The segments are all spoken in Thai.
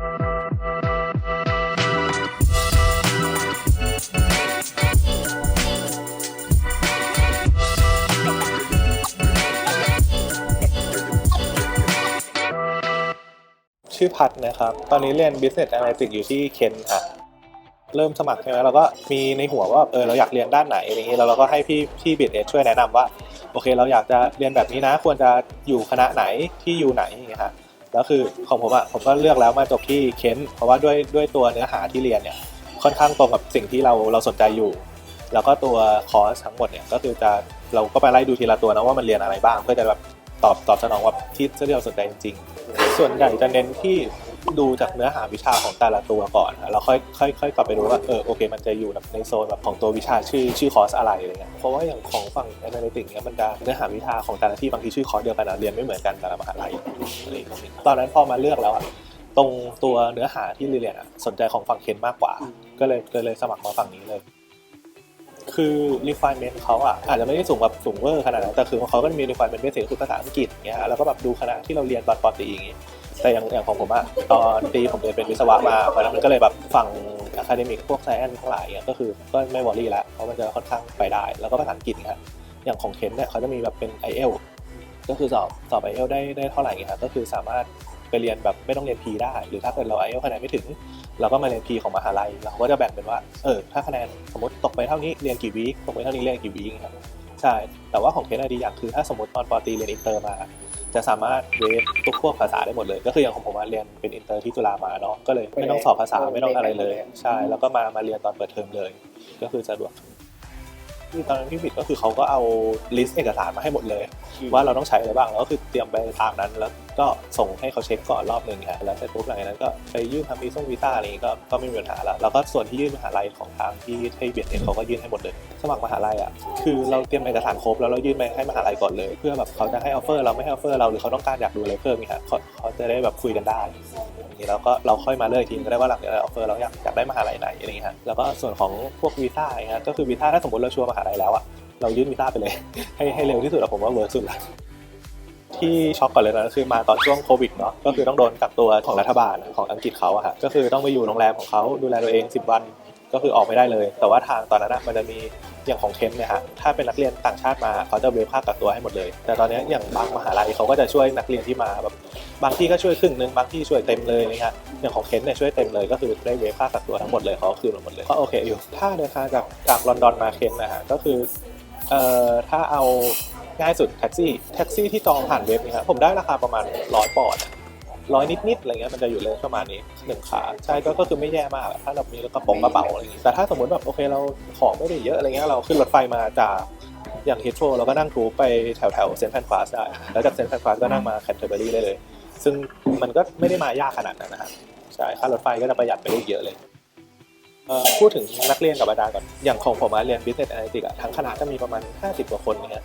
ชื่อพัดนะครับ ตอนนี้เรียน Business Analytics อยู่ที่เคนค่ะเริ่มสมัครใช่ไหมเราก็มีในหัวว่าเออเราอยากเรียนด้านไหนอะไรอย่างนี้แล้วเราก็ให้พี่พี่บิดเอช่วยแนะนำว่า โอเค เราอยากจะเรียนแบบนี้นะ ควรจะอยู่คณะไหนที่อยู่ไหนอย่างเงี้ยฮะ แล้วคือของผมอะผมก็เลือกแล้วมาจบที่เค้น เพราะว่าด้วยด้วยตัวเนื้อหาที่เรียนเนี่ยค่อนข้างตรงกับสิ่งที่เราเราสนใจอยู่ แล้วก็ตัวคอร์สทั้งหมดเนี่ยก็คือจะเราก็ไปไล่ดูทีละตัวนะว่ามันเรียนอะไรบ้าง เพื่อจะแบบตอบตอบสนองว่าที่ที่เราสนใจจริงๆส่วนใหญ่จะเน้นที่ ดูจากเนื้อหาวิชาของแต่ละตัวก่อนนะแล้วค่อยค่อยค่อยกลับไปดูว่าเออโอเค มันจะอยู่ในโซนแบบของตัววิชาชื่อชื่อคอร์สอะไรอะไรเงี้ยเพราะว่าอย่างของฝั่ง Analytics เนี่ยมันจะเนื้อหาวิชาของแต่ละที่บางทีชื่อคอร์สเดียวกันนะเรียนไม่เหมือนกันแต่ละมหาลัยอะไรอย่างเงี้ยตอนนั้นพอมาเลือกแล้วอะตรงตัวเนื้อหาที่เรียนอะสนใจของฝั่งเคนมากกว่า ก็เลยก็เลยสมัครมาฝั่งนี้เลยคือ requirement เขาอะอาจจะไม่ได้สูงแบบสูงเวอร์ขนาดนั้นแต่คือของเขาก็มี requirement เป็นสิ่งคือภาษาอังกฤษเงี้ยแล้วก็แบบดูคณะที่เราเรียนตอนปอตีอย่างงี้ แต่อย่างอย่างของผมอะตอนตรีผมเรียนเป็นวิศวะมาเพราะฉะนั้นมันก็เลยแบบฝั่งอะคาเดมิกพวกไซแอนทั้งหลายเงี้ยก็คือก็ไม่วอรี่ล้วเพราะมันจะค่อนข้างไปได้ แล้วก็ภาษาอังกฤษเนี่ยอย่างของเคนเนี่ยเขาจะมีแบบเป็น i อ l ก็คือสอบสอบ i อ l ได้ได้เท่าไหร่เงี้ยครับก็คือสามารถไปเรียนแบบไม่ต้องเรียน P ได้ หรือถ้าเกิดเรา i อ l คะแนนไม่ถึง เราก็มาเรียน P ของมหาลัยเราก็จะแบ่งเป็นว่าเออถ้าคะแนนสมมติตกไปเท่านี้เรียนกี่วีคตกไปเท่านี้เรียนกี่วีคครับใช่แต่ว่าของเคสดีอย่างคือถ้าสมมติตอนปอตีเรียนอินเตอร์มา จะสามารถเวฟทุกพวกภาษาได้หมดเลย ก็คืออย่างของผมอะเรียนเป็นอินเตอร์ที่จุฬามาเนาะก็เลยไม่ต้องสอบภาษาไม่ต้องอะไรเลย ใช่ แล้วก็มามาเรียนตอนเปิดเทอมเลย ก็คือสะดวกที่ตอนนั้นพี่ผิดก็คือเขาก็เอาลิสต์เอกสารมาให้หมดเลย ว่าเราต้องใช้อะไรบ้างแล้วก็คือเตรียมไปตามนั้นแล้ว ก็ส่งให้เขาเช็คก่อนรอบหนึ่งฮะแล้วเสร็จปุ๊บหลังจากนั้นก็ไปยื่นทำวีซ่งวีซ่าอะไรอย่างงี้ก็ก็ไม่มีปัญหาแล้วแล้วก็ส่วนที่ยื่นมหาลัยของทางที่ให้เบียดเองเขาก็ยื่นให้หมดเลยสมัครมหาลัยอะคือเราเตรียมเอกสารครบแล้วเรายื่นไปให้มหาลัยก่อนเลย เพื่อแบบเขาจะให้ออฟเฟอร์เราไม่ให้ออฟเฟอร์เราหรือเขาต้องการอยากดูอะไรเพิ่มนี่ฮะเขาเขาจะได้แบบคุยกันได้นี้แล้วก็เราค่อยมาเลือกอีกทีก็ได้ว่าหลังจากออฟเฟอร์เราอยากอยากได้มหาลัยไหนอะไรอย่างเงี้ยแล้วก็ส่วนของพวกวีซ่าอย่างเงี้ยก็คือวีซ่าถ้าสมมติเราชัวร์มหาลัยแล้วอะเรายื่นวีซ่าไปเลยให้ให้เร็วที่สุดอะผมว่าเวิร์กสุดละ ที่ช็อกก่อนเลยนะคือมาตอนช่วงโควิดเนาะก็คือต้องโดนกักตัวของรัฐบาลของอังกฤษเขาอะฮะก็คือต้องไปอยู่โรงแรมของเขาดูแลตัวเอง 10 วันก็คือออกไม่ได้เลย แต่ว่าทางตอนนั้นอะมันจะมีอย่างของเคนเนี่ยฮะถ้าเป็นนักเรียนต่างชาติมาเขาจะเวฟค่ากักตัวให้หมดเลย แต่ตอนนี้อย่างบางมหาลัยเขาก็จะช่วยนักเรียนที่มาแบบบางที่ก็ช่วยครึ่งหนึ่งบางที่ช่วยเต็มเลยนะฮะอย่างของเคนเนี่ยช่วยเต็มเลยก็คือได้เวฟค่ากักตัวทั้งหมดเลยเขาก็คืนหมดเลยก็โอเคอยู่ถ้าเดินทางจากจากลอนดอนมาเคนนะฮะก็คือเอ่อถ้าเอา ง่ายสุดแท็กซี่แท็กซี่ที่จองผ่านเว็บนี่ครับผมได้ราคาประมาณร้อยปอนด์ร้อยนิดๆอะไรเงี้ยมันจะอยู่เลยประมาณนี้หนึ่งขาใช่ก็ก็คือไม่แย่มากถ้าเรามีกระโปรงกระเป๋าอะไรอย่างงี้แต่ถ้าสมมติแบบโอเคเราของไม่ได้เยอะอะไรเงี้ยเราขึ้นรถไฟมาจากอย่างเฮโ r รเราก็นั่งทูไปแถวแถวเซนต์แฟนฟาสได้แล้วจากเซนต์แฟนฟาสก็นั่งมาแคนเทอร์เบอรี่ได้เลย ซึ่งมันก็ไม่ได้มายากขนาดนั้นนะครับใช่ค่ารถไฟก็จะประหยัดไปได้เยอะเลยพูดถึงนักเรียนกับอาจารย์ก่อน อย่างของผมอะเรียน Business Analytics อะทั้งคณะจะมีประมาณ 50 กว่าคนเนี่ย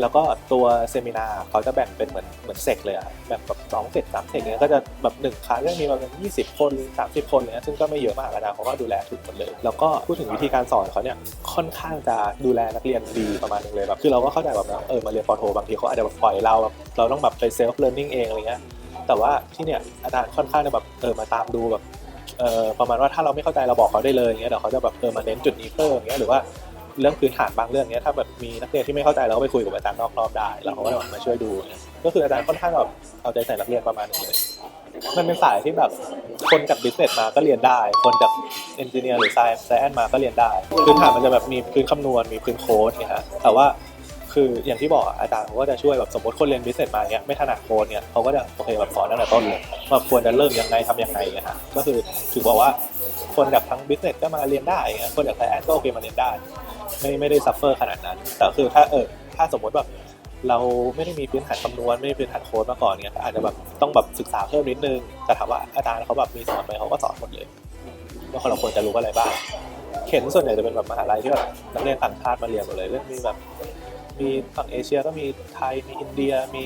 แล้วก็ตัวเซมินาร์เขาจะแบ่งเป็นเหมือนเหมือนเซกเลยอะแบ่งแบบสองเซกสามเซกเนี่ยก็จะแบบหนึ่งคลาสก็จะมีประมาณ20คน30คนเนี่ยซึ่งก็ไม่เยอะมากอาจารย์เขาก็ดูแลถูกหมดเลย แล้วก็พูดถึงวิธีการสอนเขาเนี่ยค่อนข้างจะดูแลนักเรียนดีประมาณนึงเลยแบบคือเราก็เข้าใจแบบนะเออมาเรียนปอโทบางทีเขาอาจจะแบบปล่อยเราแบบเราต้องแบบไปเซลฟ์เรียนรู้เองอะไรเงี้ยแต่ว่าที่เนี่ยอาจารย์ค่อนข้างจะแบบเออมาตามดูแบบเออประมาณว่าถ้าเราไม่เข้าใจเราบอกเขาได้เลยอย่างเงี้ยเดี๋ยวเขาจะแบบเออมาเน้นจุดนี้เพิ่มอย่างเงี้ยหรือว่า เรื่องพื้นฐานบางเรื่องเงี้ยถ้าแบบมีนักเรียนที่ไม่เข้าใจเราก็ไปคุยกับอาจารย์นอกรอบได้แล้วเขาก็จะมาช่วยดูเงี้ยก็คืออาจารย์ค่อนข้างแบบเอาใจใส่นักเรียนประมาณนึงเลยมันเป็นสายที่แบบคนจากบิสเนสมาก็เรียนได้ คนจากเอนจิเนียร์หรือไซน์ไซแอนมาก็เรียนได้ พื้นฐานมันจะแบบมีพื้นคำนวณมีพื้นโค้ดเนี่ยฮะแต่ว่าคืออย่างที่บอกอาจารย์เขาก็จะช่วยแบบสมมติคนเรียนบิสเนสมาเนี้ยไม่ถนัดโค้ดเนี่ยเขาก็จะโอเคแบบสอนตั้งแต่ต้นเลยว่าควรจะเริ่มยังไงทำยังไงเนี่ยฮะก็คือถือบอกว่าคนจากทั้งบิสเนสก็มาเรียนได้ คนจากไซแอนก็โอเคมาเรียนได้ ไม่ไม่ได้ซัฟเฟอร์ขนาดนั้น แต่คือถ้าเออถ้าสมมติแบบเราไม่ได้มีพื้นฐานคำนวณไม่ได้พื้นฐานโค้ดมาก่อนเนี่ยอาจจะแบบต้องแบบศึกษาเพิ่มนิดนึงแต่ถามว่าอาจารย์เขาแบบมีสอนไหมเขาก็สอนหมดเลยว่าเราควรจะรู้อะไรบ้างเข็นส่วนใหญ่จะเป็นแบบมหาลัยที่แบบนักเรียนต่างชาติมาเรียนหมดเลยเรื่องมีแบบมีฝั่งเอเชียก็มีไทยมีอินเดียมี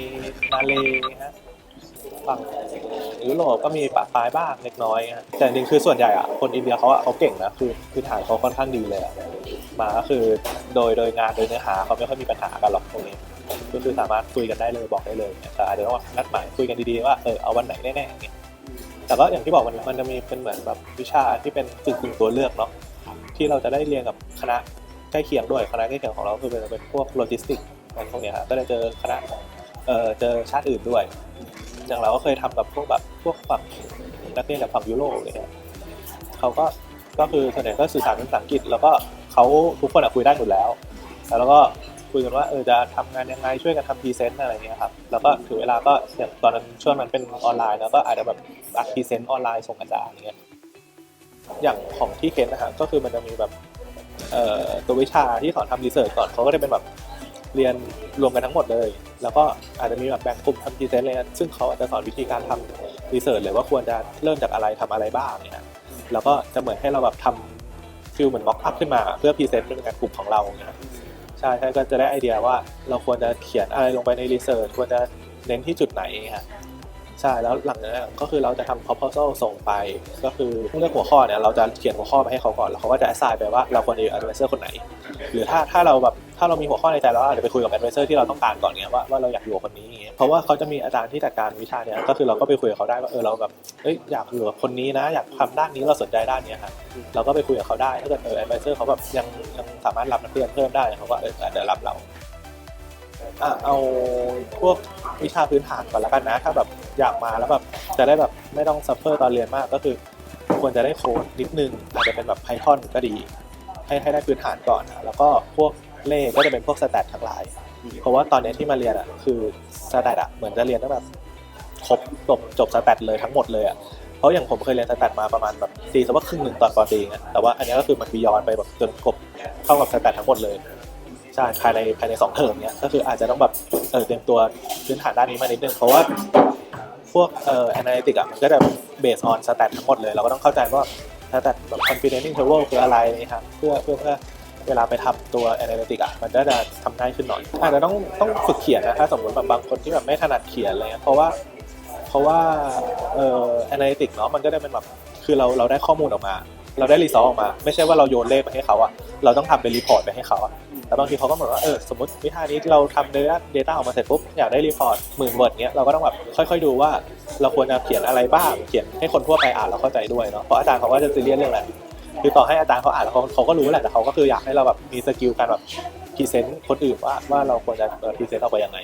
มาเลย์ฮะ ฝั่งยุโรปก็มีปะปลายบ้างเล็กน้อยฮะแต่จริงคือส่วนใหญ่อะคนอินเดียเขาอะเขาเก่งนะคือคือฐานเขาค่อนข้างดีเลยอะมาก็คือโดยโดยงานโดยเนื้อหาเขาไม่ค่อยมีปัญหากันหรอกตรงนี้ก็คือสามารถคุยกันได้เลยบอกได้เลยแต่อาจจะต้องนัดหมายคุยกันดีๆว่าเออเอาวันไหนแน่ๆเนี่ยแต่ก็อย่างที่บอกมันมันจะมีเป็นเหมือนแบบวิชาที่เป็นกึ่งกึ่งตัวเลือกเนาะที่เราจะได้เรียนกับคณะใกล้เคียงด้วยคณะใกล้เคียงของเราคือเป็นเป็นพวกโลจิสติกอะไรพวกเนี้ยครับก็ได้เจอคณะเออเจอชาติอื่นด้วย อย่างเราก็เคยทำกับพวกแบบพวกฝั่งนักเรียนจากฝั่งยุโรปอะไรเงี้ยเขาก็ก็คือส่วนใหญ่ก็สื่อสารเป็นภาษาอังกฤษ แล้วก็เขาทุกคนอะคุยได้หมดแล้ว แล้วก็คุยกันว่าเออจะทำงานยังไงช่วยกันทำพรีเซนต์อะไรเงี้ยครับแล้วก็ถึงเวลาก็อย่างตอนนั้นช่วงนั้นเป็นออนไลน์ แล้วก็อาจจะแบบอัดพรีเซนต์ออนไลน์ส่งอาจารย์อย่างเงี้ยอย่างของที่เคนนะฮะก็คือมันจะมีแบบตัววิชาที่สอนทำรีเสิร์ชก่อนเขาก็จะเป็นแบบ เรียนรวมกันทั้งหมดเลย แล้วก็อาจจะมีแบบแบ่งกลุ่มทำพรีเซนต์เลยนะซึ่งเขาอาจจะสอนวิธีการทำรีเสิร์ชเลยว่าควรจะเริ่มจากอะไรทำอะไรบ้างเนี่ยแล้วก็จะเหมือนให้เราแบบทำฟิลเหมือนบ็อกอัพขึ้นมา เพื่อพรีเซนต์เป็นการกลุ่มของเราเนี่ยใช่ใช่ก็จะได้ไอเดียว่าเราควรจะเขียนอะไรลงไปในรีเสิร์ชควรจะเน้นที่จุดไหนครับ ใช่แล้วหลังจากนั้นก็คือเราจะทำ proposal ส่งไป ก็คือเลือกหัวข้อเนี่ยเราจะเขียนหัวข้อไปให้เขาก่อนแล้วเขาก็จะ assign ไปว่าเราควรจะอยู่ advisor คนไหน หรือถ้าถ้าเราแบบถ้าเรามีหัวข้อในใจแล้วอาจจะไปคุยกับ advisor ที่เราต้องการก่อนเงี้ยว่าว่าเราอยากอยู่กับคนนี้อย่างเงี้ยเพราะว่าเขาจะมีอาจารย์ที่จัดการวิชาเนี่ยก็คือเราก็ไปคุยกับเขาได้ว่าเออเราแบบเอ้ยอยากอยู่กับคนนี้นะ อยากทำด้านนี้เราสนใจด้านเนี้ยครับเราก็ไปคุยกับเขาได้ถ้าเกิดเออ advisor เขาแบบยังยังสามารถรับนักเรียนเพิ่มได้เขาก็เอออาจจะรับเรา อะเอาพวกวิชาพื้นฐานก่อนแล้วกันนะ ถ้าแบบอยากมาแล้วแบบจะได้แบบไม่ต้องซัฟเฟอร์ตอนเรียนมากก็คือควรจะได้โค้ดนิดนึงอาจจะเป็นแบบ Python ก็ดี ให้ให้ได้พื้นฐานก่อนนะแล้วก็พวกเลขก็จะเป็นพวกสแตททั้งหลาย เพราะว่าตอนนี้ที่มาเรียนอะคือสแตทอะเหมือนจะเรียนตั้งแบบครบจบจบสแตทเลยทั้งหมดเลยอะเพราะอย่างผมเคยเรียนสแตทมาประมาณแบบตีสักว่าครึ่งหนึ่งตอนปอตีอะแต่ว่าอันนี้ก็คือมันบียอนไปแบบจนครบเท่ากับสแตททั้งหมดเลย ใช่ภายในภายในสองเทอมเนี้ยก็คืออาจจะต้องแบบเออเตรียมตัวพื้นฐานด้านนี้มานิดนึงเพราะว่าพวกเอ่อ analytic อะมันก็จะ based on stat ทั้งหมดเลยเราก็ต้องเข้าใจว่าถ้าแต่แบบ confidence interval คืออะไรนะครับเพื่อเพื่อเพื่อเวลาไปทำตัว analytic อะมันก็จะทำง่ายขึ้นหน่อยอาจจะต้องต้องฝึกเขียนนะถ้าสมมติแบบบางคนที่แบบไม่ถนัดเขียนอะไรเงี้ยเพราะว่าเพราะว่าเอ่อ analytic เนาะมันก็ได้เป็นแบบคือเราเราได้ข้อมูลออกมา เราได้รีซอสออกมา ไม่ใช่ว่าเราโยนเลขไปให้เขาอะเราต้องทำเป็นรีพอร์ตไปให้เขาอะแต่บางทีเขาก็เหมือนว่าเออสมมติวิชานี้เราทำ data data ออกมาเสร็จปุ๊บอยากได้รีพอร์ตหมื่นเวิร์ดเงี้ยเราก็ต้องแบบค่อยๆดูว่า เราควรจะเขียนอะไรบ้างเขียนให้คนทั่วไปอ่านแล้วเข้าใจด้วยเนาะเพราะอาจารย์เขาก็จะซีเรียสเรื่องอะไรคือต่อให้อาจารย์เขาอ่านแล้วเขาเขาก็รู้แหละแต่เขาก็คืออยากให้เราแบบมีสกิลการแบบพรีเซนต์คนอื่นว่าว่าเราควรจะพรีเซนต์ออกไปยังไง